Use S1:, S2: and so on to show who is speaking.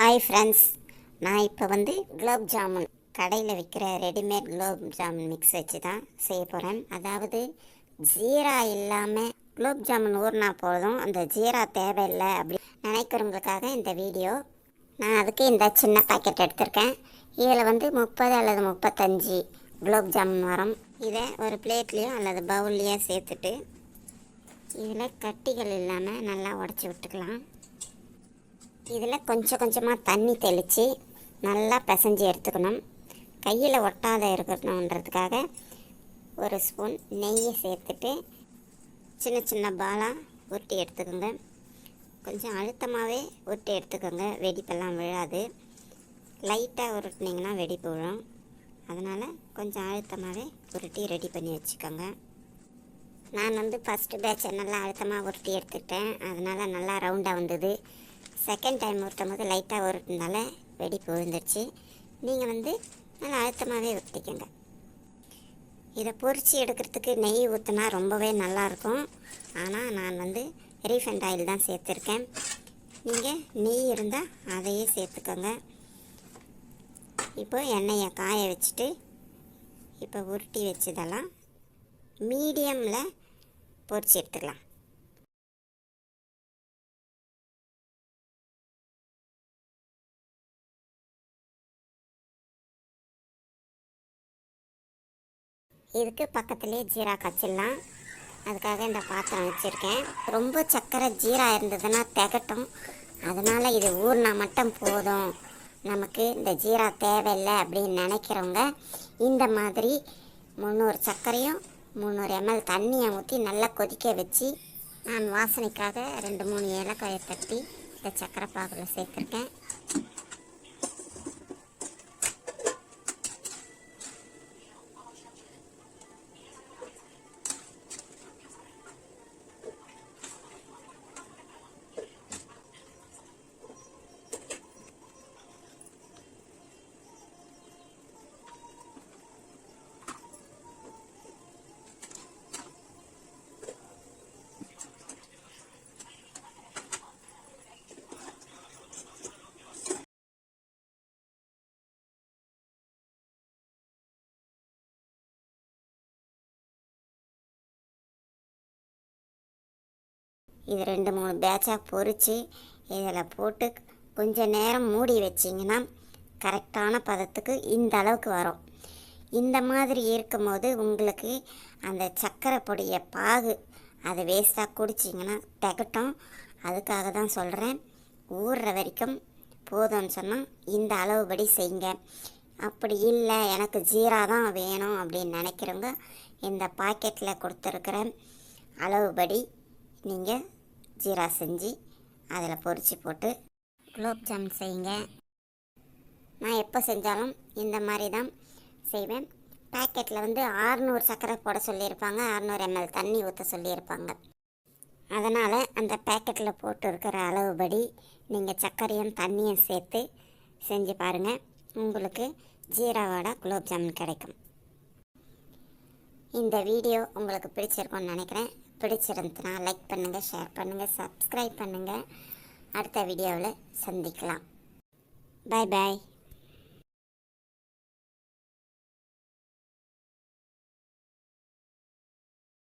S1: Hi friends நான் இப்போ வந்து குலோப் ஜாமுன் கடையில் விற்கிற ரெடிமேட் குலோப் ஜாமுன் மிக்ஸ் வச்சு தான் செய்ய போகிறேன் அதாவது ஜீரா இல்லாமல் குலோப் ஜாமுன் ஊறினா போதும். அந்த ஜீரா தேவையில்லை அப்படி நினைக்கிறவங்களுக்காக இந்த வீடியோ நான் அதுக்கு இந்த சின்ன பாக்கெட் எடுத்திருக்கேன். இதில் வந்து முப்பது அல்லது முப்பத்தஞ்சு குலோப் ஜாமுன் வரும். இதை ஒரு பிளேட்லேயோ அல்லது பவுல்லையோ சேர்த்துட்டு இதில் கட்டிகள் இல்லாமல் நல்லா உடச்சி விட்டுக்கலாம். இதில் கொஞ்சம் கொஞ்சமாக தண்ணி தெளித்து நல்லா பிசைஞ்சு எடுத்துக்கணும். கையில் ஒட்டாத இருக்கணுன்றதுக்காக ஒரு ஸ்பூன் நெய்யை சேர்த்துட்டு சின்ன சின்ன பாலாக உருட்டி எடுத்துக்கோங்க. கொஞ்சம் அழுத்தமாகவே உருட்டி எடுத்துக்கோங்க. வெடிப்பெல்லாம் விழாது. லைட்டாக உருட்டினீங்கன்னா வெடிப்பு விழும். அதனால் கொஞ்சம் அழுத்தமாகவே உருட்டி ரெடி பண்ணி வச்சுக்கோங்க. நான் வந்து ஃபஸ்ட்டு பேட்சை நல்லா அழுத்தமாக உருட்டி எடுத்துக்கிட்டேன். அதனால் நல்லா ரவுண்டாக வந்தது. செகண்ட் டைம் ஊற்றும் போது லைட்டாக உருட்டினால வெடிப்பு விழுந்துருச்சு நீங்கள் வந்து நல்லா அழுத்தமாகவே ஊற்றிக்கோங்க இதை பொரித்து எடுக்கிறதுக்கு நெய் ஊற்றினா ரொம்பவே நல்லாயிருக்கும் ஆனால் நான் வந்து ரீஃபண்ட் ஆயில் தான் சேர்த்துருக்கேன். நீங்கள் நெய் இருந்தால் அதையே சேர்த்துக்கோங்க. இப்போ எண்ணெயை காய வச்சுட்டு இப்போ உருட்டி வச்சதெல்லாம் மீடியமில் பொறிச்சு எடுத்துக்கலாம். இதுக்கு பக்கத்துலேயே ஜீரா காய்ச்சிடலாம் அதுக்காக இந்த பாத்திரம் வச்சுருக்கேன். ரொம்ப சக்கரை ஜீரா இருந்ததுன்னா திகட்டும். அதனால் இது ஊறினா மட்டும் போதும். நமக்கு இந்த ஜீரா தேவையில்லை அப்படின்னு நினைக்கிறவங்க இந்த மாதிரி முந்நூறு சர்க்கரையும் முந்நூறு எம்எல் தண்ணியை ஊற்றி நல்லா கொதிக்க வச்சு நான் வாசனைக்காக ரெண்டு மூணு ஏலக்காயை தட்டி இந்த சக்கரை பாகில் சேர்த்துருக்கேன். இது ரெண்டு மூணு பேட்சாக பொறித்து இதில் போட்டு கொஞ்சம் நேரம் மூடி வச்சிங்கன்னா கரெக்டான பதத்துக்கு இந்த அளவுக்கு வரும். இந்த மாதிரி இருக்கும்போது உங்களுக்கு அந்த சர்க்கரை பொடியை பாகு அதை வேஸ்ட்டாக குடிச்சிங்கன்னா திகட்டும். அதுக்காக தான் சொல்கிறேன் ஊறுற வரைக்கும் போதும்னு சொன்னால் இந்த அளவுபடி செய்யுங்க. அப்படி இல்லை எனக்கு ஜீரா தான் வேணும் அப்படின்னு நினைக்கிறவங்க இந்த பாக்கெட்டில் கொடுத்துருக்குற அளவுபடி நீங்கள் ஜீரா செஞ்சு அதில் பொறிச்சு போட்டு குலோப்ஜாம் செய்யுங்க. நான் எப்போ செஞ்சாலும் இந்த மாதிரி தான் செய்வேன். பேக்கெட்டில் வந்து ஆறுநூறு சர்க்கரை போட சொல்லியிருப்பாங்க. அறநூறு எம்எல் தண்ணி ஊற்ற சொல்லியிருப்பாங்க. அதனால் அந்த பேக்கெட்டில் போட்டு இருக்கிற அளவுபடி நீங்கள் சர்க்கரையும் தண்ணியும் சேர்த்து செஞ்சு பாருங்கள் உங்களுக்கு ஜீராவோட குலோப்ஜாமுன் கிடைக்கும். இந்த வீடியோ உங்களுக்கு பிடிச்சிருக்கும்னு நினைக்கிறேன். பிடிச்சிருந்துன்னா லைக் பண்ணுங்கள் ஷேர் பண்ணுங்கள் சப்ஸ்கிரைப் பண்ணுங்கள் அடுத்த வீடியோவில் சந்திக்கலாம். பாய் பாய்